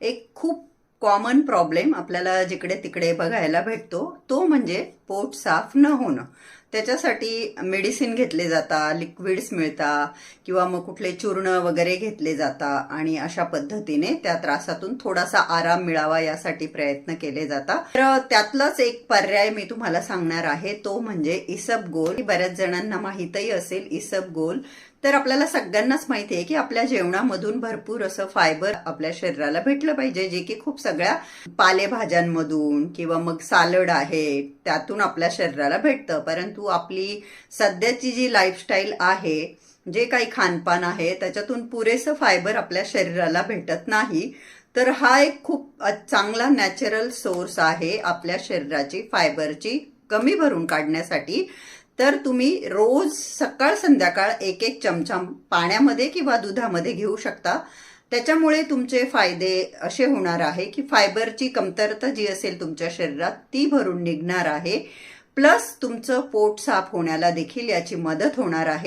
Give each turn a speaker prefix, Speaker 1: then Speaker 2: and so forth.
Speaker 1: एक खूप common problem आपल्याला जिकडे तिकडे बघायला भेटतो तो म्हणजे पोट साफ न होणं. त्याच्यासाठी मेडिसिन घेतले जाता लिक्विड्स मिळता किंवा मग कुठले चूर्ण वगैरे घेतले जाता आणि अशा पद्धतीने त्या त्रासातून थोडासा आराम मिळावा यासाठी प्रयत्न केले जातात तर त्यातलाच एक पर्याय मी तुम्हाला सांगणार आहे तो म्हणजे इसबगोल बऱ्याच जणांना माहीतही असेल इसबगोल तर आपल्याला सगळ्यांनाच माहिती आहे की आपल्या जेवणामधून भरपूर असं फायबर आपल्या शरीराला भेटलं पाहिजे जे की खूप सगळ्या पालेभाज्यांमधून किंवा मग सालड आहे त्यातून आपल्या शरीराला भेटतं. परंतु आपली सध्याची जी लाईफस्टाईल आहे जे काही खानपान आहे त्याच्यातून पुरेसं फायबर आपल्या शरीराला भेटत नाही. तर हा एक खूप चांगला नॅचरल सोर्स आहे आपल्या शरीराची फायबरची कमी भरून काढण्यासाठी. तर तुम्ही रोज सकाळ संध्याकाळ एक एक चमचा पाण्यामध्ये किंवा दुधामध्ये घेऊ शकता. त्याच्यामुळे तुमचे फायदे असे होणार आहे की फायबरची कमतरता जी असेल तुमच्या शरीरात ती भरून निघणार आहे. प्लस तुमचं पोट साफ होण्याला देखील याची मदत होणार आहे.